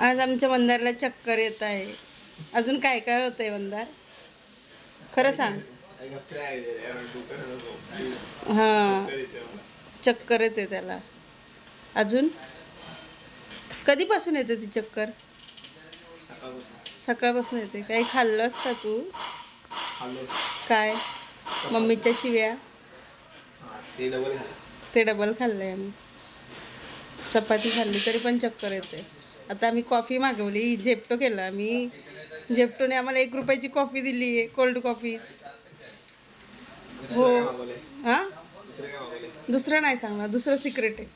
आज आमच्या मंदारला चक्कर येत आहे. अजून काय काय होतंय मंदार? खरं सांग. हां. चक्कर येते त्याला. अजून? कधीपासून येते ती चक्कर? सकाळपासून येते. काही खाल्लंस का तू? काय? मम्मीच्या शिव्या? ते डबल खाल्लं आहे खाल्लंय आम्ही. चपाती खाल्ली तरी पण चक्कर येते आता आम्ही कॉफी मागवली झेप्टो केलं आम्ही. झेप्टोने आम्हाला एक रुपयाची कॉफी दिली आहे कोल्ड कॉफी हो. हां? दुसरं नाही सांगणार दुसरं सिक्रेट आहे.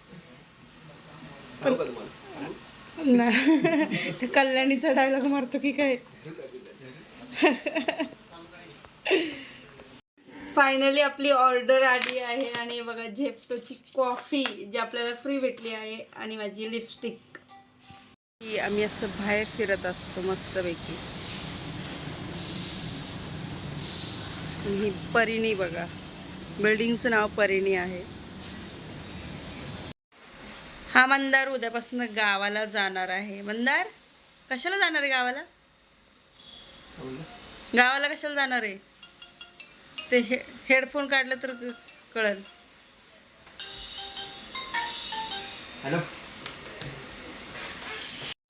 नाही ते कल्याणीचा डायलॉग मारतो की काय? फायनली आपली ऑर्डर आली आहे आणि बघा झेप्टोची कॉफी जी आपल्याला फ्री भेटली आहे आणि माझी लिपस्टिक की आम्ही असं बाहेर फिरत असतो मस्तपैकी. ही परिणी बघा. बिल्डिंगचं नाव परिणी आहे. हा मंदार उद्यापासून गावाला जाणार आहे. मंदार कशाला जाणार आहे गावाला? गावाला कशाला जाणार आहे? ते हे हेडफोन काढलं तर कळल. हॅलो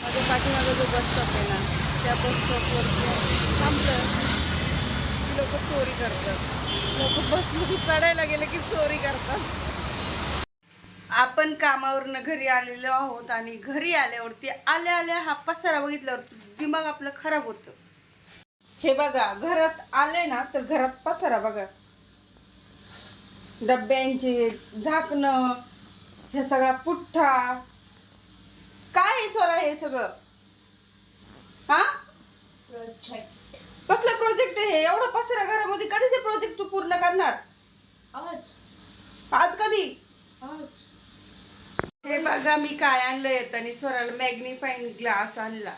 माझ्या पाठीमागं जो बस स्टॉप आहे ना त्या बस स्टॉपवर थांबलं. की लोक चोरी करतात. लोक बसमध्ये चढायला गेले की चोरी करतात. आपण कामावरनं घरी आलेलो आहोत आणि घरी आल्यावरती आल्या आल्या हा पसारा बघितल्यावर दिमाग आपलं खराब होतं. हे बघा घरात आले ना तर घरात पसारा बघा. डब्यांचे झाकणं हे सगळा पुठ्ठा. काय आहे हे सगळं? कसलं प्रोजेक्ट आहे? हे एवढं पसरा घरामध्ये कधी ते प्रोजेक्ट तू पूर्ण करणार? आज. कधी? हे बघा मी काय आणलं येताना स्वराला मॅग्निफाईंग ग्लास आणला.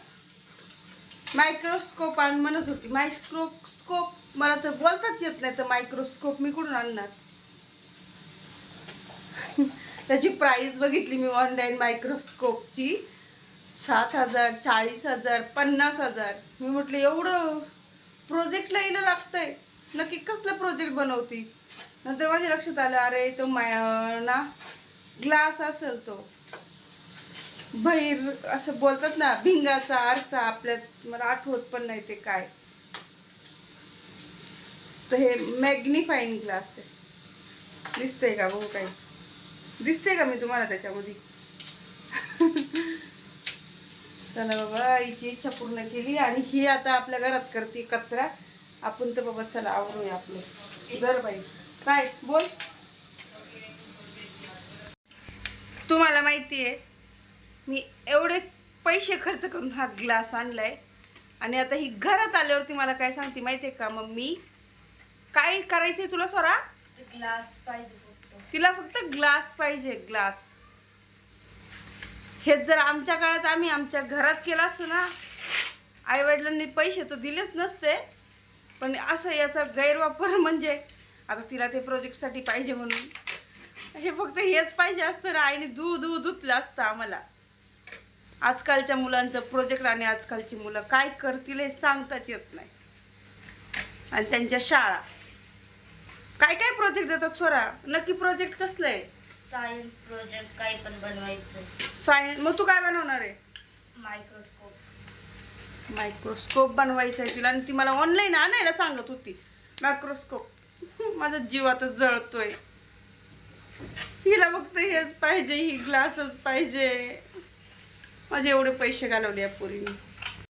मायक्रोस्कोप आण म्हणत होती. मायक्रोस्कोप मला तर बोलताच येत नाही तर मायक्रोस्कोप मी कुठून आणणार? त्याची प्राइस बघितली मी ऑनलाईन मायक्रोस्कोपची सात हजार चाळीस हजार पन्नास हजार. मी म्हटलं एवढं प्रोजेक्टला येणं लागतंय. नक्की कसलं प्रोजेक्ट बनवती? नंतर माझ्या लक्षात आलं अरे तो माय ना ग्लास असेल तो. बहिर असं बोलतात ना भिंगाचा आरसा आपल्यात मला आठवत पण नाही ते काय. तर हे मॅग्निफाईंग ग्लास आहे. दिसतंय का बघू काही? दिसते का मी तुम्हाला त्याच्यामध्ये? चला बाबा हिची इच्छा पूर्ण केली आणि ही आता आपल्या घरात करते कचरा. आपण तर बाबा चला आवरूया आपलं. जर बाई. काय बोल. तुम्हाला माहिती आहे मी एवढे पैसे खर्च करून हा ग्लास आणलाय आणि आता ही घरात आल्यावरती मला काय सांगते माहिती आहे का मम्मी? काय करायचंय तुला स्वरा? ग्लास पाहिजे तिला फक्त ग्लास पाहिजे ग्लास. हेच जर आमच्या काळात आम्ही आमच्या घरात केलं असतं ना आईवडिलांनी पैसे तर दिलेच नसते पण असं याचा गैरवापर म्हणजे आता तिला ते प्रोजेक्टसाठी पाहिजे म्हणून. हे फक्त हेच पाहिजे असतं ना आईने दूध दूध धुतलं असतं आम्हाला. आजकालच्या मुलांचं प्रोजेक्ट आणि आजकालची मुलं काय करतील हे सांगताच येत नाही. आणि त्यांच्या शाळा. काय काय प्रोजेक्ट देतात स्वरा नक्की प्रोजेक्ट कसलं आहे? सायन्स प्रोजेक्ट काय पण बनवायचं. सायन्स मग तू काय बनवणार आहे? मायक्रोस्कोप मायक्रोस्कोप बनवायचं आहे तिला आणि ती मला ऑनलाईन आणायला सांगत होती. मायक्रोस्कोप माझा जीव आता जळतोय. हिला फक्त हेच पाहिजे ही ग्लासच पाहिजे. माझे एवढे पैसे घालवले या पोरीने.